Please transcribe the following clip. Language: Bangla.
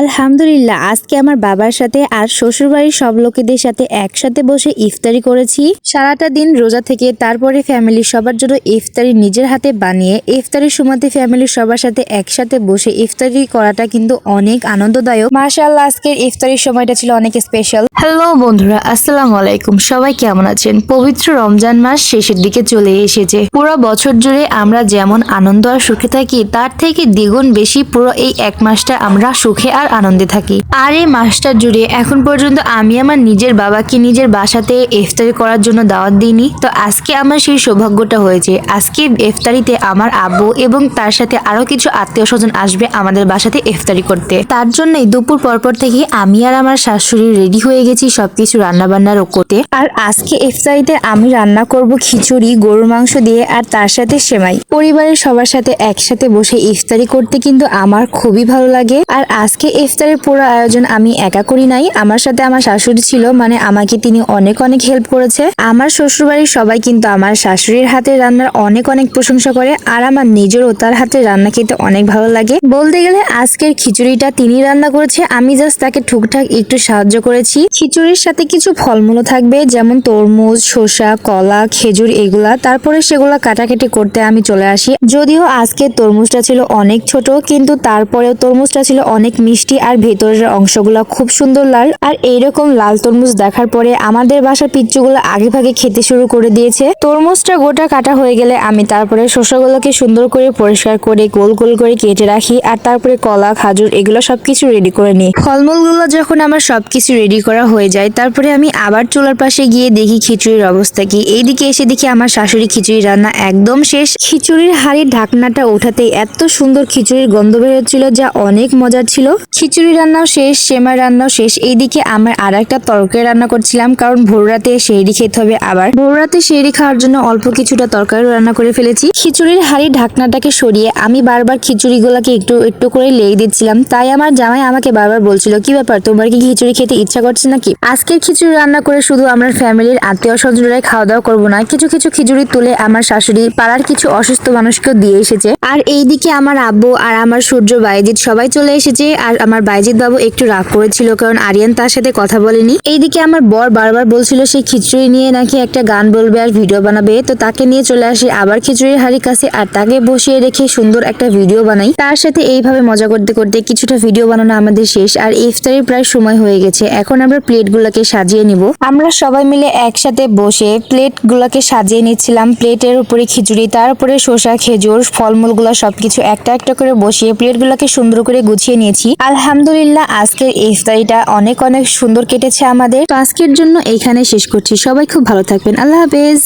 আলহামদুলিল্লাহ, আজকে আমার বাবার সাথে আর শ্বশুরবাড়ির সব লোকেদের সাথে একসাথে বসে ইফতারি করেছি। সারাটা দিন রোজা থেকে তারপরে ফ্যামিলির সবার জন্য ইফতারি নিজের হাতে বানিয়ে, ইফতারির সময়তে ফ্যামিলির সবার সাথে একসাথে বসে ইফতারি করাটা কিন্তু অনেক আনন্দদায়ক। মাশাআল্লাহ, আজকের ইফতারির সময়টা ছিল অনেক স্পেশাল হ্যালো বন্ধুরা, আসসালামু আলাইকুম। সবাই কেমন আছেন? পবিত্র রমজান মাস শেষের দিকে চলে এসেছে। পুরো বছর জুড়ে আমরা যেমন আনন্দ আর সুখে থাকি, তার থেকে দ্বিগুণ বেশি পুরো এই এক মাসটা আমরা সুখে আর আনন্দে থাকি। আর এই মাসটা জুড়ে, এখন পর্যন্ত আমি আমার নিজের বাবাকে নিজের বাসাতে ইফতারি করার জন্য দাওয়াত দিইনি। তো আজকে আমার সেই সৌভাগ্যটা হয়েছে। আজকে ইফতারিতে আমার আব্বু এবং তার সাথে আরও কিছু আত্মীয় স্বজন আসবে আমাদের বাসাতে ইফতারি করতে। তার জন্যই দুপুর পরপর থেকে আমি আর আমার শাশুড়ি রেডি হয়ে গেছি সবকিছু রান্না বান্নার করতে আর আজকে ইফতারিতে আমি রান্না করব খিচুড়ি, গরুর মাংস দিয়ে আর তার সাথে সেমাই। পরিবারের সবার সাথে একসাথে বসে ইফতারি করতে কিন্তু আমার খুবই ভালো লাগে। আর আজকে ইফতারের পুরো আয়োজন আমি একা করি নাই। আমার সাথে আমার শাশুড়ি ছিল মানে আমাকে তিনি অনেক অনেক হেল্প করেছে। আমার শ্বশুরবাড়ির সবাই কিন্তু আমার শাশুড়ির হাতে রান্নার অনেক অনেক প্রশংসা করে, আর আমার নিজেরও তার হাতে রান্না খেতে অনেক ভালো লাগে। বলতে গেলে আজকের খিচুড়িটা তিনি রান্না করেছে, আমি জাস্ট তাকে ঠুকঠাক একটু সাহায্য করেছি। খিচুড়ির সাথে কিছু ফলমূলও থাকবে, যেমন তরমুজ, শসা, কলা, খেজুর এগুলা। তারপরে সেগুলা কাটাকাটি করতে আমি চলে আসি। যদিও আজকে তরমুজটা ছিল অনেক ছোট, কিন্তু তারপরেও তরমুজটা ছিল অনেক মিষ্টি। আর ভেতরের অংশগুলো খুব সুন্দর লাল। আর এইরকম লাল তরমুজ দেখার পরে আমাদের বাসার পিচ্চুগুলো আগে ভাগে খেতে শুরু করে দিয়েছে। তরমুজটা গোটা কাটা হয়ে গেলে আমি তারপরে শসাগুলোকে সুন্দর করে পরিষ্কার করে গোল গোল করে কেটে রাখি আর তারপরে কলা, খাজুর এগুলো সবকিছু রেডি করে নিই। ফলমূলগুলো যখন আমার সবকিছু রেডি করা হয়ে যায়, তারপরে আমি আবার চুলার পাশে গিয়ে দেখি খিচুড়ির অবস্থা কি। এইদিকে এসে দেখি আমার শাশুড়ি খিচুড়ি রান্না একদম শেষ। খিচুড়ির হাড়ির ঢাকনাটা ওঠাতে এত সুন্দর খিচুড়ির গন্ধ বের হচ্ছিল যা অনেক মজার ছিল। খিচুড়ি রান্নাও শেষ, সেমাই রান্নাও শেষ। এইদিকে আমার আর একটা তরকারি রান্না করছিলাম, কারণ ভোর রাতে সেহরি খেতে হবে আবার। ভোর রাতে সেহরি খাওয়ার জন্য অল্প কিছুটা তরকারি রান্না করে ফেলেছি। খিচুড়ির হাড়ির ঢাকনাটাকে সরিয়ে আমি বারবার খিচুড়িগুলোকে একটু একটু করে লেগে দিচ্ছিলাম। তাই আমার জামাই আমাকে বারবার বলছিল, কি ব্যাপার, তোমার কি খিচুড়ি খেতে ইচ্ছা করছে নাকি? আজকের খিচুড়ি রান্না করে শুধু আমার ফ্যামিলির আত্মীয় স্বজনরাই খাওয়া দাওয়া করব না, কিছু কিছু খিচুড়ি তুলে আমার শাশুড়ি পাড়ার কিছু অসুস্থ মানুষকেও দিয়ে এসেছে। আর এইদিকে আমার আব্বু আর আমার সূর্য বাইজিৎ সবাই চলে এসেছে, আর আমার বাইজিৎ বাবু একটু রাগ করেছিল কারণ আরিয়ান তার সাথে কথা বলেনি। এইদিকে আমার বর বারবার বলছিল সেই খিচুড়ি নিয়ে নাকি একটা গান বলবে আর ভিডিও বানাবে। তো তাকে নিয়ে চলে আসি আবার খিচুড়ির হাড়ির কাছে আর তাকে বসিয়ে রেখে সুন্দর একটা ভিডিও বানাই। তার সাথে এইভাবে মজা করতে করতে কিছুটা ভিডিও বানানো আমাদের শেষ আর ইফতারের প্রায় সময় হয়ে গেছে। এখন আমরা প্লেট গুলাকে সাজিয়ে নিব। আমরা সবাই মিলে একসাথে বসে প্লেট গুলাকে সাজিয়ে নিচ্ছিলাম। প্লেটের উপরে খিচুড়ি, তার উপরে শসা, খেজুর, ফলমূলগুলো সবকিছু একটা একটা করে বসিয়ে প্লেট গুলাকে সুন্দর করে গুছিয়ে নিয়েছি। আলহামদুলিল্লাহ, আজকের ইফতারিটা অনেক অনেক সুন্দর কেটেছে আমাদের। তো আজকের জন্য এখানে শেষ করছি। সবাই খুব ভালো থাকবেন। আল্লাহ হাফেজ।